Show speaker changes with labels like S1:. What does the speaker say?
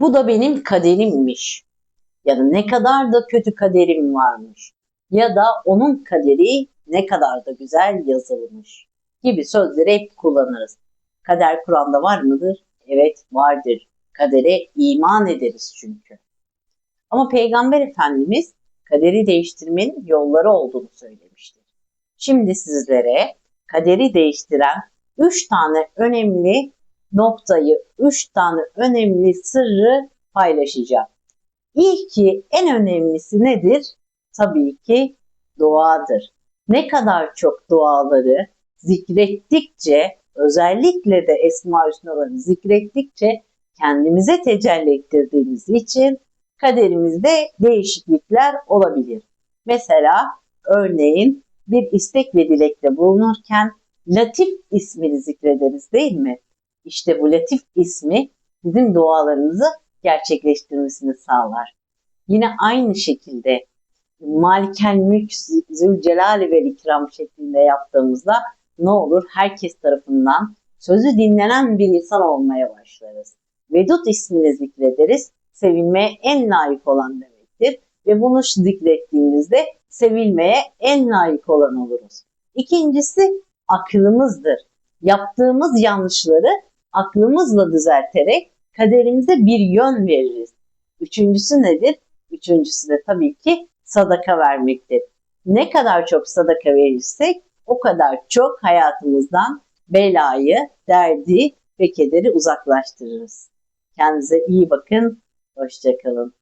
S1: Bu da benim kaderimmiş. Ya da ne kadar da kötü kaderim varmış. Ya da onun kaderi ne kadar da güzel yazılmış gibi sözleri hep kullanırız. Kader Kur'an'da var mıdır? Evet vardır. Kadere iman ederiz çünkü. Ama Peygamber Efendimiz kaderi değiştirmenin yolları olduğunu söylemiştir. Şimdi sizlere kaderi değiştiren 3 tane önemli noktayı, 3 tane önemli sırrı paylaşacağım. İlki en önemlisi nedir? Tabii ki duadır. Ne kadar çok duaları zikrettikçe, özellikle de Esma Hüsnaları zikrettikçe kendimize tecelli ettirdiğimiz için kaderimizde değişiklikler olabilir. Mesela örneğin bir istek ve dilekte bulunurken Latif ismini zikrederiz değil mi? İşte bu Latif ismi bizim dualarımızı gerçekleştirmesini sağlar. Yine aynı şekilde Malikel Mülk Zülcelal ve İkram şeklinde yaptığımızda ne olur? Herkes tarafından sözü dinlenen bir insan olmaya başlarız. Vedut ismini zikrederiz. Sevilmeye en layık olan demektir. Ve bunu zikrettiğimizde sevilmeye en layık olan oluruz. İkincisi aklımızdır. Yaptığımız yanlışları aklımızla düzelterek kaderimize bir yön veririz. Üçüncüsü nedir? Üçüncüsü de tabii ki sadaka vermektir. Ne kadar çok sadaka verirsek o kadar çok hayatımızdan belayı, derdi ve kederi uzaklaştırırız. Kendinize iyi bakın. Hoşçakalın.